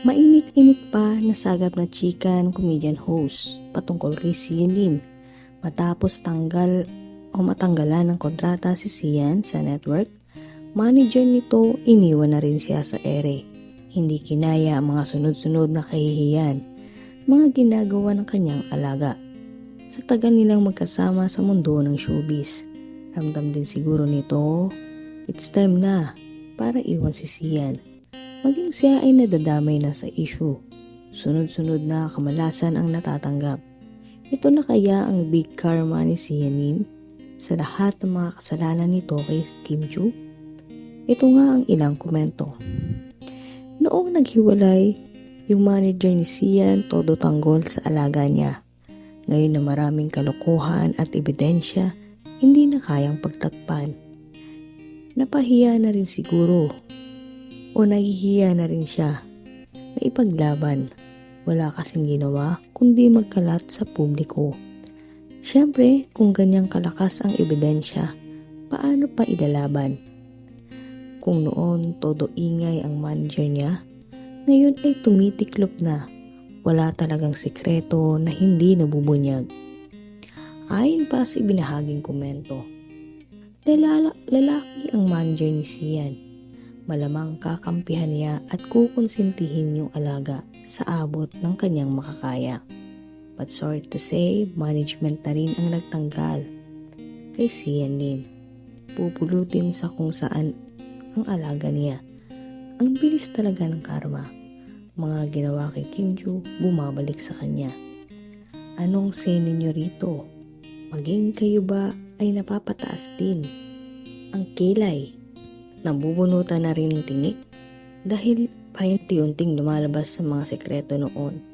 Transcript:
Mainit-init pa na sagap na chika ng comedian host patungkol kay Sian Lim matapos tanggal o matanggalan ng kontrata si Sian sa network. Manager nito iniwan na rin siya sa ere. Hindi kinaya ang mga sunod-sunod na kahihiyan, mga ginagawa ng kanyang alaga. Sa tagal nilang magkasama sa mundo ng showbiz, ramdam din siguro nito, it's time na para iwan si Sian maging siya ay nadadamay na sa issue. Sunod-sunod na kamalasan ang natatanggap. Ito na kaya ang big karma ni Sianin sa lahat ng mga kasalanan nito kay Kim Chu? Ito nga ang ilang komento. Noong naghiwalay, yung manager ni Sian todo tanggol sa alaga niya. Ngayon na maraming kalokohan at ebidensya, hindi na kayang pagtakpan. Napahiya na rin siguro o nahihiya na rin siya na ipaglaban. Wala kasing ginawa kundi magkalat sa publiko. Siyempre, kung ganyang kalakas ang ebidensya, paano pa ilalaban? Kung noon todo ingay ang manager niya, ngayon ay tumitiklop na. Wala talagang sikreto na hindi nabubunyag. Ayon pa sa ibinahaging komento, lalaki ang manager ni Sian malamang kakampihan niya at kukonsintihin yung alaga sa abot ng kanyang makakaya. But sorry to say, management na rin ang nagtanggal kay Sian Lim. Pupulutin sa kung saan ang alaga niya. Ang bilis talaga ng karma. Mga ginawa kay Kim Joo, bumabalik sa kanya. Anong say ninyo rito? Maging kayo ba ay napapataas din? Ang kilay Nabubunutan na rin ng tinik dahil paunti-unting lumalabas sa mga sekreto noon.